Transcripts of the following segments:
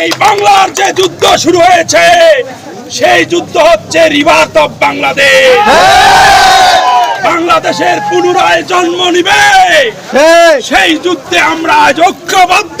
এই বাংলার যে যুদ্ধ শুরু হয়েছে সেই যুদ্ধ হচ্ছে রিভার্ট অফ বাংলাদেশ। বাংলাদেশের পুনরায় জন্ম নিবে। সেই যুদ্ধে আমরা আজ ঐক্যবদ্ধ।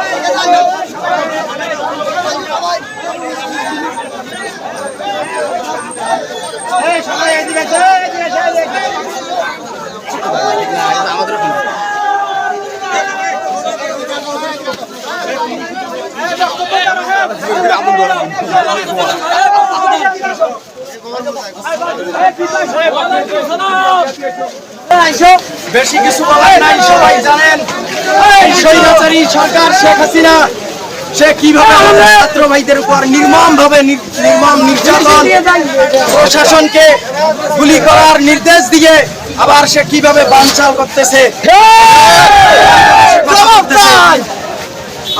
বেশি কিছু বলার নাই সবাই জানেন। এই স্বৈরাচারী সরকার শেখ হাসিনা সে কীভাবে আমাদের ছাত্র ভাইদের উপর নির্মম ভাবে নির্মম নির্যাতন প্রশাসনকে গুলি করার নির্দেশ দিয়ে আবার সে কীভাবে বানচাল করতেছে?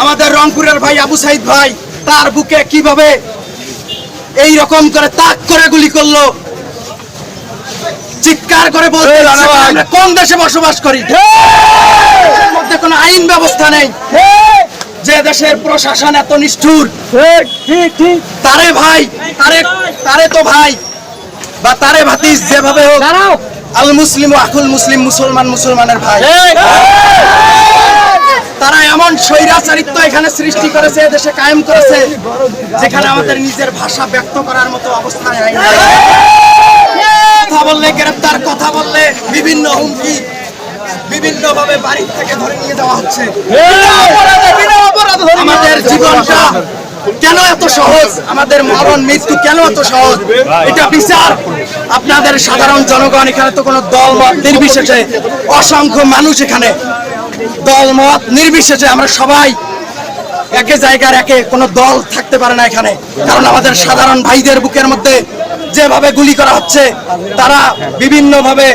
আমাদের রংপুরের ভাই আবু সাইদ ভাই তার বুকে কীভাবে এই রকম করে তাক করে গুলি করল? চিৎকার করে বলতে কোন দেশে বসবাস করি? মধ্যে কোনো আইন ব্যবস্থা নেই। যে দেশের প্রশাসন এত নিষ্ঠুর। তারে ভাই তারে তারে তো ভাই বা তারে ভাতিস যেভাবে হোক আল মুসলিম আকুল মুসলিম মুসলমান মুসলমানের ভাই। তারা এমন স্বৈরাচারিত্ব এখানে সৃষ্টি করেছে দেশে কায়েম করেছে, যেখানে আমাদের নিজের ভাষা ব্যক্ত করার মতো অবস্থায়। কথা বললে গ্রেপ্তার, কথা বললে বিভিন্ন হুমকি সাধারণ জনগণ এখানে তো কোনো দল মত নির্বিশেষে অসংখ্য মানুষ এখানে দল মত নির্বিশেষে আমরা সবাই একে জায়গার একে কোনো দল থাকতে পারে না এখানে। কারণ আমাদের সাধারণ ভাইদের বুকের মধ্যে যেভাবে গুলি করা হচ্ছে তারা বিভিন্ন ভাবে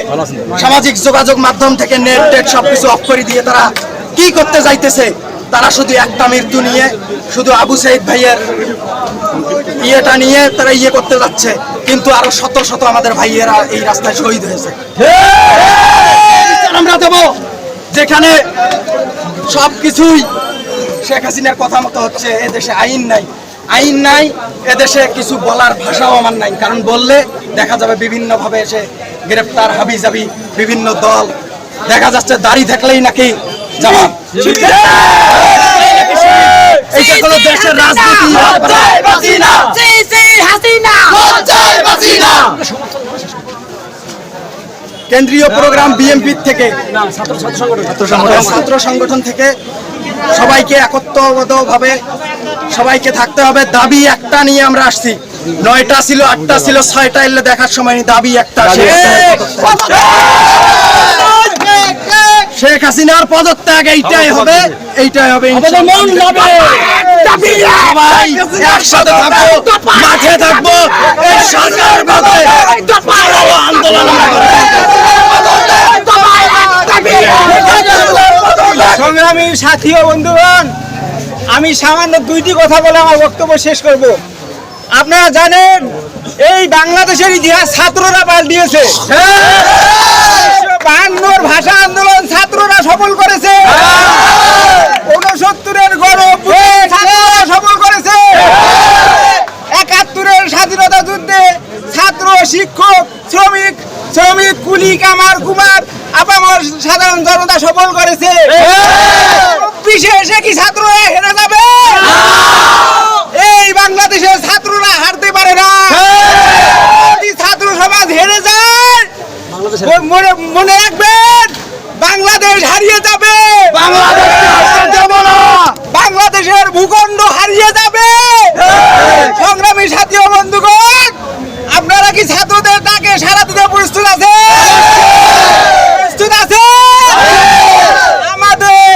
সামাজিক যোগাযোগ মাধ্যম থেকে নেট টেট সবকিছু অফ করে দিয়ে তারা কি করতে যাইতেছে তারা শুধু একটা মৃত্যু নিয়ে শুধু আবু সাইদ ভাইয়ের ইয়েটা নিয়ে তারা ইয়ে করতে যাচ্ছে। কিন্তু আরও শত শত আমাদের ভাইয়েরা এই রাস্তায় শহীদ হয়েছে। আমরা দেবো। যেখানে সবকিছুই শেখ হাসিনার কথা মতো হচ্ছে এদেশে আইন নাই। আইন নাই এদেশে কিছু বলার ভাষাও আমার নাই। কারণ বললে দেখা যাবে বিভিন্ন ভাবে এসে গ্রেপ্তার হাবি যাবি বিভিন্ন দল। দেখা যাচ্ছে দাড়ি থাকলেই নাকি জামাত এইটা কোনো দেশের রাজনীতি কেন্দ্রীয় প্রোগ্রাম বিএমপি থেকে ছাত্র সংগঠন থেকে। সবাইকে একত্রগতভাবে সবাইকে থাকতে হবে। দাবি একটা নিয়ে আমরা আসছি। নয়টা ছিল আটটা ছিল ছয়টা এলে দেখার সময় দাবি একটা শেখ হাসিনার পদত্যাগ এইটাই হবে এইটাই হবে সবাই একসাথে থাকব মাঠে থাকব এই সরকার আন্দোলন সংগ্রামী সাথী ও বন্ধুগণ আমি সামান্য দুইটি কথা বলে আমার বক্তব্য শেষ করব। আপনারা জানেন এই বাংলাদেশের ইতিহাস ছাত্ররা পাল্টিয়েছে বাহান্নর ভাষা আন্দোলন ছাত্ররা সফল করেছে। উনসত্তরের গণ ছাত্ররা সফল করেছে। একাত্তরের স্বাধীনতা যুদ্ধে ছাত্র শিক্ষক শ্রমিক শ্রমিক কুলি কামার কুমার আপামর সাধারণ জনতা সফল করেছে। এসে কি ছাত্ররা হেরে যাবে? এই বাংলাদেশের ছাত্ররা হারতে পারে না যদি ছাত্র সমাজ হেরে যায় মনে মনে রাখবেন বাংলাদেশ হারিয়ে যাবে। বাংলাদেশের ভূখণ্ড হারিয়ে যাবে। সংগ্রামী সাথী বন্ধুগণ আপনারা কি ছাত্রদের ডাকে সারা দিতে প্রস্তুত আছে প্রস্তুত আছে আমাদের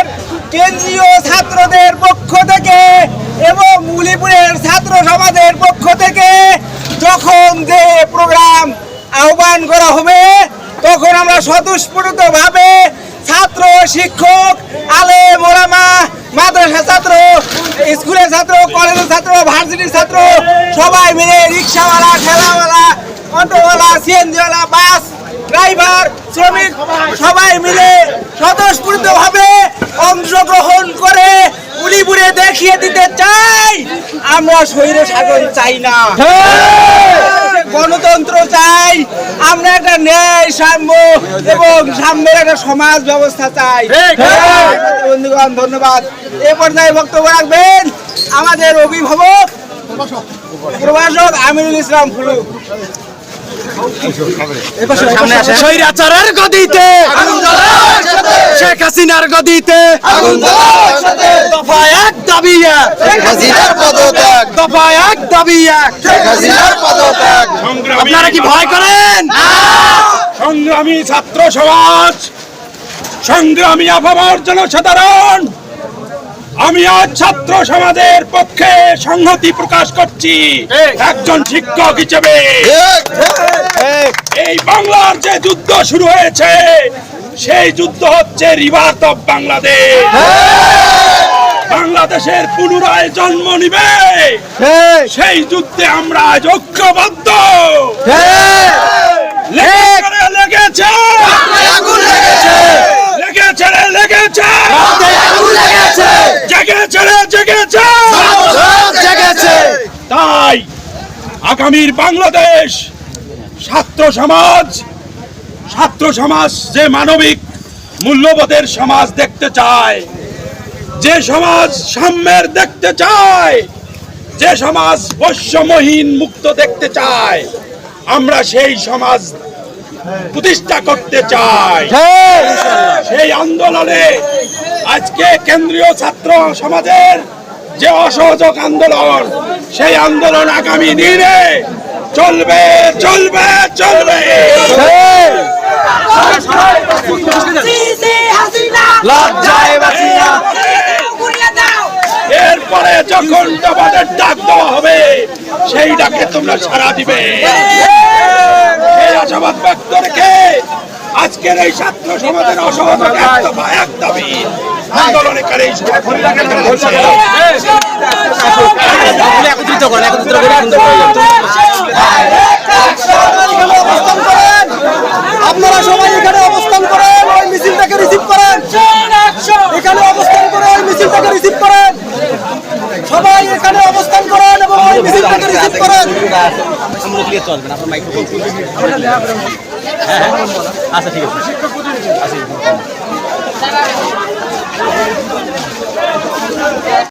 কেন্দ্রীয় ছাত্রদের পক্ষ থেকে এবং উলিপুরের ছাত্র সমাজের পক্ষ থেকে যখন যে প্রোগ্রাম আহ্বান করা হবে তখন আমরা স্বতঃস্ফূর্ত ভাবে ছাত্র শিক্ষক আলে মোরামা মাদ্রাসা ছাত্র স্কুলের ছাত্র কলেজের ছাত্র ভার্সিটির ছাত্র সবাই মিলে রিক্সাওয়ালা ঠেলাওয়ালা অটোওয়ালা সিএনজিওয়ালা বাস ড্রাইভার শ্রমিক সবাই মিলে স্বতঃস্ফূর্ত ভাবে অংশগ্রহণ করে উড়িপুরে দেখিয়ে দিতে চাই। আমরা স্বৈর শাসন চাই না। গণতন্ত্র চাই। আমরা একটা ন্যায় সাম্য এবং সাম্যের একটা সমাজ ব্যবস্থা চাই। বন্ধুগণ ধন্যবাদ। এ পর্যায়ে বক্তব্য রাখবেন আমাদের অভিভাবক প্রভাষক আমিরুল ইসলাম ফুলু। স্বৈরাচারের গদিতে শেখ হাসিনার গদিতে দফা এক দাবি দফা এক দাবি এক। আপনারা কি ভয় করেন? সংগ্রামী ছাত্র সমাজ সংগ্রামী আপামর জনসাধারণ আমি আজ ছাত্র সমাজের পক্ষে সংহতি প্রকাশ করছি। একজন শিক্ষক হিসেবে। এই বাংলার যে যুদ্ধ শুরু হয়েছে সেই যুদ্ধ হচ্ছে রিভার্স অফ বাংলাদেশ। বাংলাদেশের পুনরায় জন্ম নিবে। সেই যুদ্ধে আমরা আজ ঐক্যবদ্ধ। লেগেছে। লেগেছে। জেগেছে। তাই আগামীর বাংলাদেশ ছাত্র সমাজ ছাত্র সমাজ যে মানবিক মূল্যবোধের সমাজ দেখতে চায় যে সমাজ সাম্যের দেখতে চায় যে সমাজ বৈষম্যহীন মুক্ত দেখতে চায় আমরা সেই সমাজ প্রতিষ্ঠা করতে চাই। সেই আন্দোলনে আজকে কেন্দ্রীয় ছাত্র সমাজের যে অসহযোগ আন্দোলন সেই আন্দোলন আগামী দিনে চলবে চলবে চলবে। লজ্জায় বাঁচি এরপরে যখন তোমাদের ডাক দেওয়া হবে সেই ডাকে তোমরা সারা দিবে। এই আশাবাদ ব্যক্ত রেখে আজকের এই ছাত্র সমাজের অসহযোগ এক দাবি। একত্রিত করেন একত্রিত আপনারা সবাই এখানে অবস্থান করেন ওই মিছিলটাকে রিসিভ করেন। এখানে অবস্থান করে ওই মিছিলটাকে রিসিভ করেন সবাই এখানে অবস্থান করেন এবং ওই মিছিলটাকে রিসিভ করেন আচ্ছা ঠিক আছে।